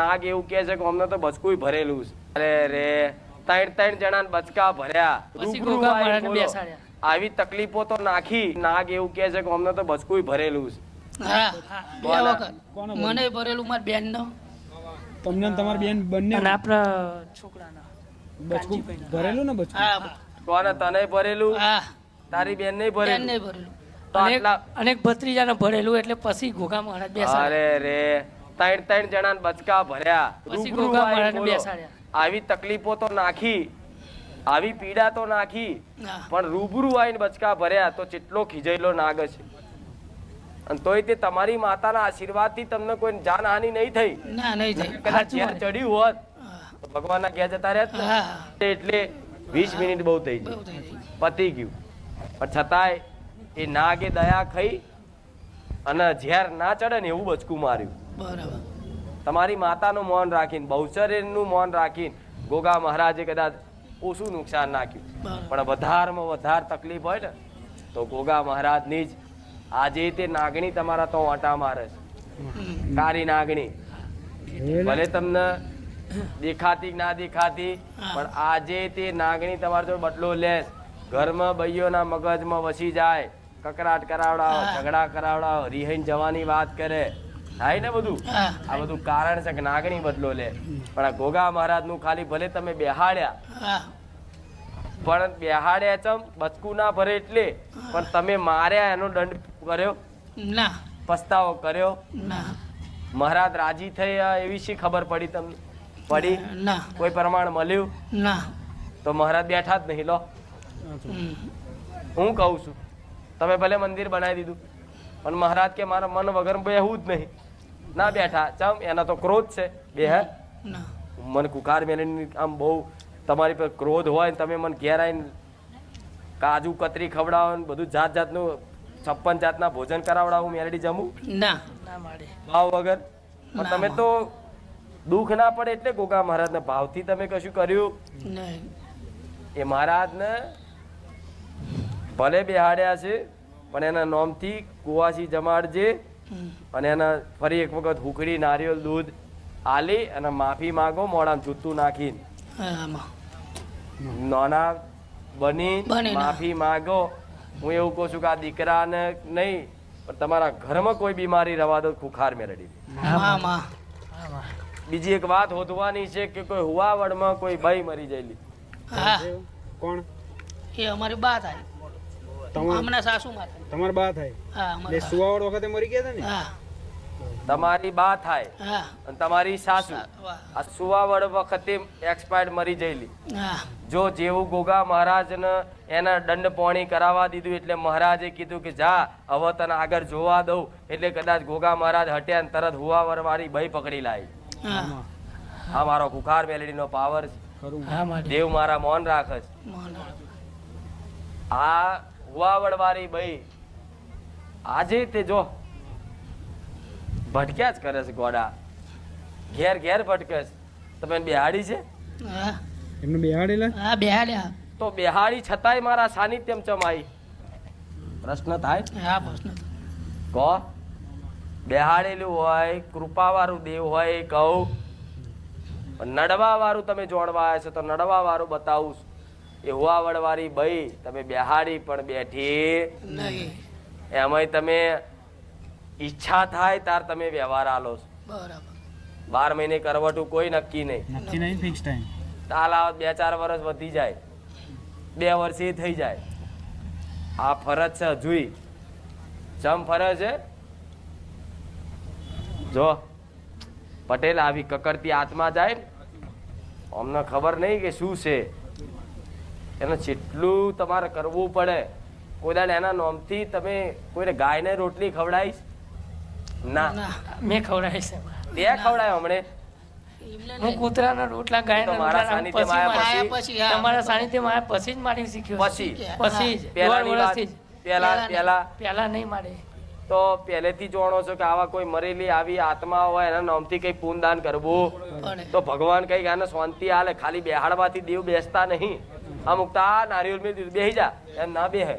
નાગ એવું કે છે કે અમને તો બચકું ભરેલું છે. અરે રે ત્રણ ત્રણ જણા બચકા ભર્યા. રૂબરૂ. આવી તકલીફો તો નાખી નાગ એવું કે છે કે અમને તો બચકું ભરેલું છે. હા બે કોના? વખત મને ભરેલું મારી બેન નો તમને તમારી બેન બંને અને આપણા છોકરાના. બચકું ભરેલું ને બચકું કોને તને ભરેલું? તારી બેન નહીં ભરેલું. ભરેલું અનેક ભત્રીજાને ભરેલું એટલે પછી ઘોઘા મહારાજ બેસા અરે રે ત્રણ ત્રણ જણા બચકા ભર્યા. રૂબરૂ. આવી તકલીફો તો નાખી આવી પીડા તો નાખી પણ રૂબરૂ આવીને બચકા ભર્યા તો ચેટલો ખીજેલો નાગ છે અને તોય તે તમારી માતાના આશીર્વાદથી તમને કોઈ જાનહાનિ નહીં થઈ. ના કદાચ ઝેર ચડ્યું હોત ભગવાન તો ભગવાનના ઘેર જતા રહ્યા ને. એટલે વીસ મિનિટ બહુ થઈ બહુ થઈ ગઈ. પતી ગયું. પણ છતાંય એ નાગે દયા ખાઈ અને ઝેર ના ચડે ને એવું બચકું માર્યું. બરાબર. તમારી માતાનું મૌન રાખીને બહુચર્યનું મૌન રાખીને ગોગા મહારાજે કદાચ ઓછું નુકસાન નાખ્યું. પણ વધારમાં વધારે તકલીફ હોય ને તો ગોગા મહારાજની જ આજે તે નાગણી તમારા તો વાંટા મારે છે. કારી નાગણી. ભલે તમને દેખાતી ના દેખાતી પણ આજે તે નાગણી તમારો જો બદલો લે ઘરમાં બૈયોના મગજમાં વસી જાય કકરાટ કરાવડાવો. ઝઘડા કરાવડાવો રિહાઈને જવાની વાત કરે. થાય ને બધું? આ બધું કારણ છે કે નાગણી બદલો લે. પણ આ ગોગા મહારાજનું ખાલી ભલે તમે બેહાડ્યા પણ બેહાડ્યા ચમ બચકું ના ભરે એટલે. પણ તમે માર્યા એનો દંડ કર્યો? ના. પસ્તાવો કર્યો? ના. મહારાજ રાજી થયા એવી શી ખબર પડી તમને? પડી? ના. કોઈ પ્રમાણ મળ્યું? ના. તો મહારાજ બેઠા જ નહીં લો. હું કહું છું તમે ભલે મંદિર બનાવી દીધું પણ મહારાજ કે મારા મન વગર બેહવું જ નહીં. ના બેઠા. ચમ એના તો ક્રોધ છે. બે હે? મને કુકાર મેલીને આમ બહુ તમારી પર ક્રોધ હોય ને તમે મને ઘેર આવીને કાજુ કતરી ખવડાવો ને બધું જાત જાતનું છપ્પન જાતના ભોજન કરાવડાવું મેલડી જમું? ના. ના ભાવ વગર? પણ તમે તો દુઃખ ના પડે એટલે ગોગા મહારાજના ભાવથી તમે કશું કર્યું? નહીં. એ મહારાજને ભલે બેહાડ્યા છે પણ એના નોમથી કુવાસી જમાડજે. અને એના ફરી એક વખત હુકડી નારિયેળ દૂધ આલી અને માફી માગો મોડામાં જૂતું નાખીને. નાના બની માફી માગો. હું એવું કહું છું કે આ દીકરાને નહીં પણ તમારા ઘરમાં કોઈ બીમારી રવા દો ખુખાર મેળડી બીજી એક વાત હોદવાની છે કે કોઈ હુવાવડમાં કોઈ ભાઈ મરી જયેલી. કોણ? એ અમારી બા થાય. હમણાં સાસુ માં થાય. તમાર બા થાય? હા એટલે સુવાવડ વખતે મરી ગયા હતા ને? હા. તમારી બા થાય. હા. અને તમારી સાસુ. આ સુવાવડ વખતે એક્સપાયર્ડ મરી જયેલી. જો જેવું ગોગા મહારાજને એના દંડ પોણી કરાવવા દીધું એટલે મહારાજે કીધું કે જા હવે તને આગળ જોવા દઉં. એટલે કદાચ ગોગા મહારાજ હટ્યા ને તરત હુવાવર વાળી ભય પકડી લાવી. હા. આ મારો કુખાર મેલડીનો પાવર છે. દેવ મારા મૌન રાખે છે. આ હુવાવડ વાળી ભાઈ આજે તે જો ભટક્યા જ કરે છે ગોડા. ઘેર ઘેર ભટકે છે. તમે બેહાડી છે? એમને બેહાડેલા? હા બેહાડ્યા. તો બેહાડી છતાંય મારા સાનિધ્યમ ચમાઈ. પ્રશ્ન થાય? હા પ્રશ્ન કહો બેહાડેલું હોય કૃપાવાળું દેવ હોય કહું. નડવા વાળું તમે જોડવા આવ્યા છો તો નડવા વાળું બતાવું છું. એ હુવાવડ વાળી ભાઈ તમે બેહાડી પણ બેઠી. નહીં. એમાંય તમે ઈચ્છા થાય તાર તમે વ્યવહાર આલો છો. બરાબર. બાર મહિને કરવટું કોઈ નક્કી નહીં. નક્કી નહીં ફિક્સ ટાઈમ તાલ આવત બે ચાર વર્ષ વધી જાય. બે વર્ષે થઈ જાય. આ ફરજ છે હજુય. જમ ફરજ છે? જો પટેલ આવી કકડતી આત્મા જાય અમને ખબર નહીં કે શું છે. એને જેટલું તમારે કરવું પડે કોઈ દાડે એના નોમથી તમે કોઈને ગાયને રોટલી ખવડાવીશ? ના. મેં ખવડાવીશ છે. તે ખવડાય હમણે? હું. કૂતરાના રોટલા ગાયના તો મારા રોટલા સાનિધ્યમાં પછી આયા પછી? તમારા સાનિધ્યમાં આયા પછી જ મારી શીખ્યો પછી. પછી જ. વર્ષથી પહેલા પહેલા પહેલા. પહેલા નહીં મારે. તો પહેલેથી જાણો છો કે આવા કોઈ મરેલી આવી આત્મા હોય એના નામથી કઈ પૂનદાન કરવું? તો ભગવાન કઈ આને શાંતિ હાલે ખાલી બેહાડવાથી દેવ બેસતા નહીં. અમુક તા નારિયેળ મેં બેહી જા. એમ ના બેહે.